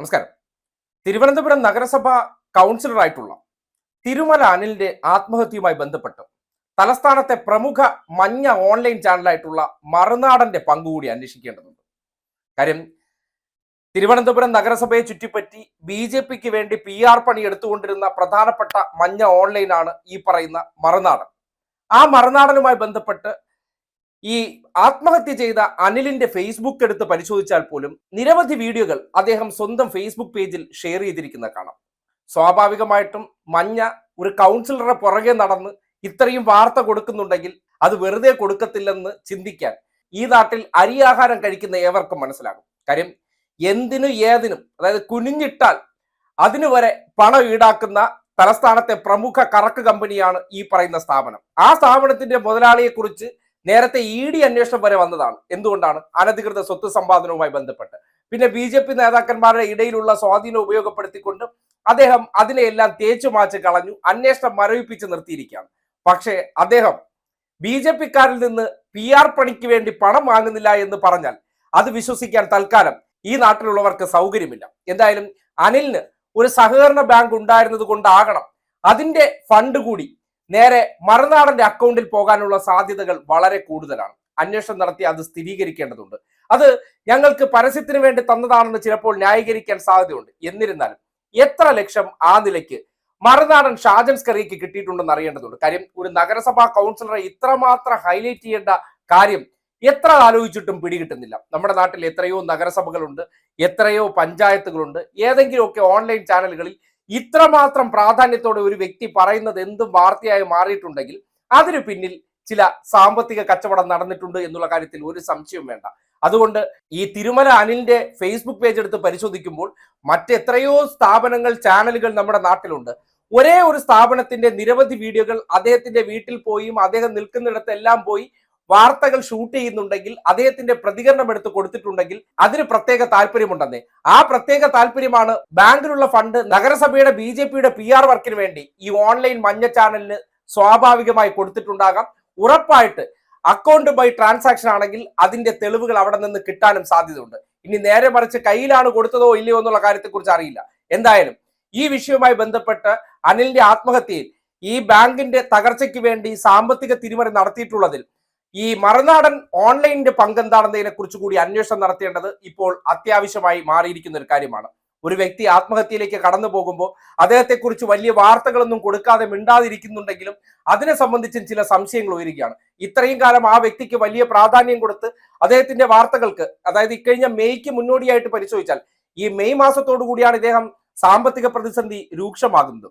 നമസ്കാരം. തിരുവനന്തപുരം നഗരസഭ കൗൺസിലറായിട്ടുള്ള തിരുമല അനിലിന്റെ ആത്മഹത്യയുമായി ബന്ധപ്പെട്ട് തലസ്ഥാനത്തെ പ്രമുഖ മഞ്ഞ ഓൺലൈൻ ചാനലായിട്ടുള്ള മറുനാടന്റെ പങ്കുകൂടി അന്വേഷിക്കേണ്ടതുണ്ട്. കാര്യം തിരുവനന്തപുരം നഗരസഭയെ ചുറ്റിപ്പറ്റി ബി ജെ പിക്ക് വേണ്ടി പി ആർ പണി എടുത്തുകൊണ്ടിരുന്ന പ്രധാനപ്പെട്ട മഞ്ഞ ഓൺലൈനാണ് ഈ പറയുന്ന മറുനാടൻ. ആ മറുനാടനുമായി ബന്ധപ്പെട്ട് ഈ ആത്മഹത്യ ചെയ്ത അനിലിന്റെ ഫേസ്ബുക്ക് എടുത്ത് പരിശോധിച്ചാൽ പോലും നിരവധി വീഡിയോകൾ അദ്ദേഹം സ്വന്തം ഫേസ്ബുക്ക് പേജിൽ ഷെയർ ചെയ്തിരിക്കുന്ന കാണാം. സ്വാഭാവികമായിട്ടും മഞ്ഞ ഒരു കൗൺസിലറുടെ പുറകെ നടന്ന് ഇത്രയും വാർത്ത കൊടുക്കുന്നുണ്ടെങ്കിൽ അത് വെറുതെ കൊടുക്കത്തില്ലെന്ന് ചിന്തിക്കാൻ ഈ നാട്ടിൽ അരിയാഹാരം കഴിക്കുന്ന ഏവർക്കും മനസ്സിലാകും. കാര്യം എന്തിനും ഏതിനും അതായത് കുനിഞ്ഞിട്ടാൽ അതിനു വരെ പണം ഈടാക്കുന്ന തലസ്ഥാനത്തെ പ്രമുഖ കറക്ക് കമ്പനിയാണ് ഈ പറയുന്ന സ്ഥാപനം. ആ സ്ഥാപനത്തിന്റെ മുതലാളിയെ കുറിച്ച് നേരത്തെ ഇ ഡി അന്വേഷണം വരെ വന്നതാണ്. എന്തുകൊണ്ടാണ്? അനധികൃത സ്വത്ത് സമ്പാദനവുമായി ബന്ധപ്പെട്ട്. പിന്നെ ബി ജെ പി നേതാക്കന്മാരുടെ ഇടയിലുള്ള സ്വാധീനം ഉപയോഗപ്പെടുത്തിക്കൊണ്ട് അദ്ദേഹം അതിനെയെല്ലാം തേച്ചു മാച്ച് കളഞ്ഞു അന്വേഷണം മരവിപ്പിച്ച് നിർത്തിയിരിക്കുകയാണ്. പക്ഷേ അദ്ദേഹം ബി ജെ പിക്കാരിൽ നിന്ന് പി ആർ പണിക്ക് വേണ്ടി പണം വാങ്ങുന്നില്ല എന്ന് പറഞ്ഞാൽ അത് വിശ്വസിക്കാൻ തൽക്കാലം ഈ നാട്ടിലുള്ളവർക്ക് സൗകര്യമില്ല. എന്തായാലും അനിലിന് ഒരു സഹകരണ ബാങ്ക് ഉണ്ടായിരുന്നത് കൊണ്ടാകണം അതിന്റെ ഫണ്ട് കൂടി നേരെ മറുനാടന്റെ അക്കൗണ്ടിൽ പോകാനുള്ള സാധ്യതകൾ വളരെ കൂടുതലാണ്. അന്വേഷണം നടത്തി അത് സ്ഥിരീകരിക്കേണ്ടതുണ്ട്. അത് ഞങ്ങൾക്ക് പരസ്യത്തിന് വേണ്ടി തന്നതാണെന്ന് ചിലപ്പോൾ ന്യായീകരിക്കാൻ സാധ്യതയുണ്ട്. എന്നിരുന്നാലും എത്ര ലക്ഷം ആ നിലയ്ക്ക് മറുനാടൻ ഷാജൻ സ്കറിക്ക് കിട്ടിയിട്ടുണ്ടെന്ന് അറിയേണ്ടതുണ്ട്. കാര്യം ഒരു നഗരസഭാ കൗൺസിലറെ ഇത്രമാത്രം ഹൈലൈറ്റ് ചെയ്യേണ്ട കാര്യം എത്ര ആലോചിച്ചിട്ടും പിടികിട്ടുന്നില്ല. നമ്മുടെ നാട്ടിൽ എത്രയോ നഗരസഭകളുണ്ട് എത്രയോ പഞ്ചായത്തുകളുണ്ട് ഏതെങ്കിലുമൊക്കെ ഓൺലൈൻ ചാനലുകളിൽ ഇത്രമാത്രം പ്രാധാന്യത്തോടെ ഒരു വ്യക്തി പറയുന്നത് എന്തും വാർത്തയായി മാറിയിട്ടുണ്ടെങ്കിൽ അതിനു പിന്നിൽ ചില സാമ്പത്തിക കച്ചവടം നടന്നിട്ടുണ്ട് എന്നുള്ള കാര്യത്തിൽ ഒരു സംശയവും വേണ്ട. അതുകൊണ്ട് ഈ തിരുമല അനിലിന്റെ ഫേസ്ബുക്ക് പേജ് എടുത്ത് പരിശോധിക്കുമ്പോൾ മറ്റെത്രയോ സ്ഥാപനങ്ങൾ ചാനലുകൾ നമ്മുടെ നാട്ടിലുണ്ട്. ഒരേ ഒരു സ്ഥാപനത്തിന്റെ നിരവധി വീഡിയോകൾ അദ്ദേഹത്തിന്റെ വീട്ടിൽ പോയും അദ്ദേഹം നിൽക്കുന്നിടത്തെല്ലാം പോയി വാർത്തകൾ ഷൂട്ട് ചെയ്യുന്നുണ്ടെങ്കിൽ അദ്ദേഹത്തിന്റെ പ്രതികരണം എടുത്ത് കൊടുത്തിട്ടുണ്ടെങ്കിൽ അതിന് പ്രത്യേക താല്പര്യമുണ്ടെന്നേ. ആ പ്രത്യേക താല്പര്യമാണ് ബാങ്കിലുള്ള ഫണ്ട് നഗരസഭയുടെ ബി ജെ പിയുടെ പി ആർ വർക്കിന് വേണ്ടി ഈ ഓൺലൈൻ മഞ്ഞ ചാനലിന് സ്വാഭാവികമായി കൊടുത്തിട്ടുണ്ടാകാം. ഉറപ്പായിട്ട് അക്കൗണ്ട് ബൈ ട്രാൻസാക്ഷൻ ആണെങ്കിൽ അതിന്റെ തെളിവുകൾ അവിടെ നിന്ന് കിട്ടാനും സാധ്യതയുണ്ട്. ഇനി നേരെ മറിച്ച് കയ്യിലാണ് കൊടുത്തതോ ഇല്ലയോ എന്നുള്ള കാര്യത്തെക്കുറിച്ച് അറിയില്ല. എന്തായാലും ഈ വിഷയവുമായി ബന്ധപ്പെട്ട് അനിലിന്റെ ആത്മഹത്യയിൽ ഈ ബാങ്കിന്റെ തകർച്ചയ്ക്ക് വേണ്ടി സാമ്പത്തിക തിരിമറി നടത്തിയിട്ടുള്ളതിൽ ഈ മറുനാടൻ ഓൺലൈനിന്റെ പങ്ക് എന്താണെന്നതിനെ കുറിച്ച് കൂടി അന്വേഷണം നടത്തേണ്ടത് ഇപ്പോൾ അത്യാവശ്യമായി മാറിയിരിക്കുന്ന ഒരു കാര്യമാണ്. ഒരു വ്യക്തി ആത്മഹത്യയിലേക്ക് കടന്നു പോകുമ്പോൾ അദ്ദേഹത്തെക്കുറിച്ച് വലിയ വാർത്തകളൊന്നും കൊടുക്കാതെ മിണ്ടാതിരിക്കുന്നുണ്ടെങ്കിലും അതിനെ സംബന്ധിച്ചും ചില സംശയങ്ങൾ ഉയരുകയാണ്. ഇത്രയും കാലം ആ വ്യക്തിക്ക് വലിയ പ്രാധാന്യം കൊടുത്ത് അദ്ദേഹത്തിന്റെ വാർത്തകൾക്ക് അതായത് ഇക്കഴിഞ്ഞ മെയ്ക്ക് മുന്നോടിയായിട്ട് പരിശോധിച്ചാൽ ഈ മെയ് മാസത്തോടു കൂടിയാണ് ഇദ്ദേഹം സാമ്പത്തിക പ്രതിസന്ധി രൂക്ഷമാകുന്നത്.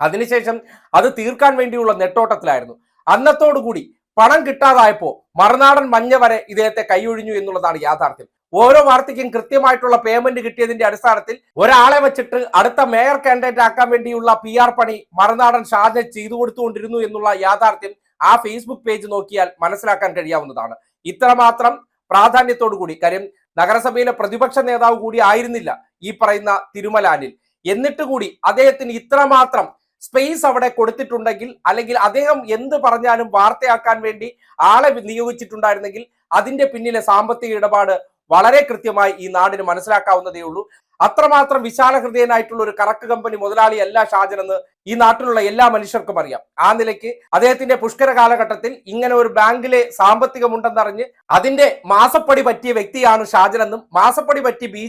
അതിനുശേഷം അത് തീർക്കാൻ വേണ്ടിയുള്ള നെട്ടോട്ടത്തിലായിരുന്നു. അന്നത്തോടുകൂടി പണം കിട്ടാതായപ്പോ മറുനാടൻ മഞ്ഞ വരെ ഇദ്ദേഹത്തെ കൈയൊഴിഞ്ഞു എന്നുള്ളതാണ് യാഥാർത്ഥ്യം. ഓരോ വാർത്തയ്ക്കും കൃത്യമായിട്ടുള്ള പേയ്മെന്റ് കിട്ടിയതിന്റെ അടിസ്ഥാനത്തിൽ ഒരാളെ വെച്ചിട്ട് അടുത്ത മേയർ കാൻഡിഡേറ്റ് ആക്കാൻ വേണ്ടിയുള്ള പി ആർ പണി മറുനാടൻ ഷാജൻ ചെയ്തു കൊടുത്തുകൊണ്ടിരുന്നു എന്നുള്ള യാഥാർത്ഥ്യം ആ ഫേസ്ബുക്ക് പേജ് നോക്കിയാൽ മനസ്സിലാക്കാൻ കഴിയാവുന്നതാണ്. ഇത്രമാത്രം പ്രാധാന്യത്തോടു കൂടി. കാര്യം നഗരസഭയിലെ പ്രതിപക്ഷ നേതാവ് കൂടി ആയിരുന്നില്ല ഈ പറയുന്ന തിരുമലാനിൽ. എന്നിട്ട് കൂടി അദ്ദേഹത്തിന് ഇത്രമാത്രം സ്പേസ് അവിടെ കൊടുത്തിട്ടുണ്ടെങ്കിൽ അല്ലെങ്കിൽ അദ്ദേഹം എന്ത് പറഞ്ഞാലും വാർത്തയാക്കാൻ വേണ്ടി ആളെ നിയോഗിച്ചിട്ടുണ്ടായിരുന്നെങ്കിൽ അതിന്റെ പിന്നിലെ സാമ്പത്തിക ഇടപാട് വളരെ കൃത്യമായി ഈ നാടിന് മനസ്സിലാക്കാവുന്നതേ ഉള്ളൂ. അത്രമാത്രം വിശാല ഹൃദയനായിട്ടുള്ള ഒരു കറക്ക് കമ്പനി മുതലാളിയല്ല ഷാജൻ എന്ന് ഈ നാട്ടിലുള്ള എല്ലാ മനുഷ്യർക്കും അറിയാം. ആ നിലയ്ക്ക് അദ്ദേഹത്തിന്റെ പുഷ്കര കാലഘട്ടത്തിൽ ഇങ്ങനെ ഒരു ബാങ്കിലെ സാമ്പത്തികമുണ്ടെന്നറിഞ്ഞ് അതിന്റെ മാസപ്പടി പറ്റിയ വ്യക്തിയാണ് ഷാജൻ എന്നും മാസപ്പടി പറ്റി ബി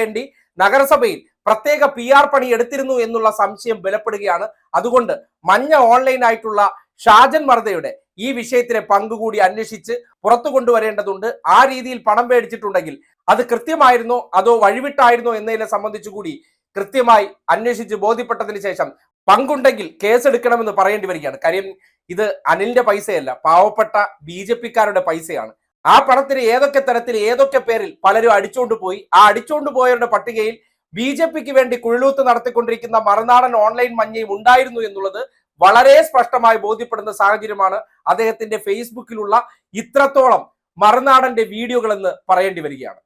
വേണ്ടി നഗരസഭയിൽ പ്രത്യേക പി ആർ പണി എടുത്തിരുന്നു എന്നുള്ള സംശയം ബലപ്പെടുകയാണ്. അതുകൊണ്ട് മഞ്ഞ ഓൺലൈൻ ആയിട്ടുള്ള ഷാജൻ മർദയുടെ ഈ വിഷയത്തിലെ പങ്കുകൂടി അന്വേഷിച്ച് പുറത്തു കൊണ്ടുവരേണ്ടതുണ്ട്. ആ രീതിയിൽ പണം മേടിച്ചിട്ടുണ്ടെങ്കിൽ അത് കൃത്യമായിരുന്നോ? അതോ വഴിവിട്ടായിരുന്നോ എന്നതിനെ സംബന്ധിച്ചു കൂടി കൃത്യമായി അന്വേഷിച്ച് ബോധ്യപ്പെട്ടതിന് ശേഷം പങ്കുണ്ടെങ്കിൽ കേസെടുക്കണമെന്ന് പറയേണ്ടി വരികയാണ്. കാര്യം ഇത് അനിലിന്റെ പൈസയല്ല. പാവപ്പെട്ട ബി ജെ പിക്കാരുടെ പൈസയാണ്. ആ പണത്തിന് ഏതൊക്കെ തരത്തിൽ ഏതൊക്കെ പേരിൽ പലരും അടിച്ചുകൊണ്ട് പോയി. ആ അടിച്ചുകൊണ്ട് പോയവരുടെ പട്ടികയിൽ ബി ജെ പിക്ക് വേണ്ടി കുഴലൂത്ത് നടത്തിക്കൊണ്ടിരിക്കുന്ന മറുനാടൻ ഓൺലൈൻ മഞ്ഞയും ഉണ്ടായിരുന്നു എന്നുള്ളത് വളരെ സ്പഷ്ടമായി ബോധ്യപ്പെടുന്ന സാഹചര്യമാണ് അദ്ദേഹത്തിന്റെ ഫേസ്ബുക്കിലുള്ള ഇത്രത്തോളം മറുനാടന്റെ വീഡിയോകളെന്ന് പറയേണ്ടി വരികയാണ്.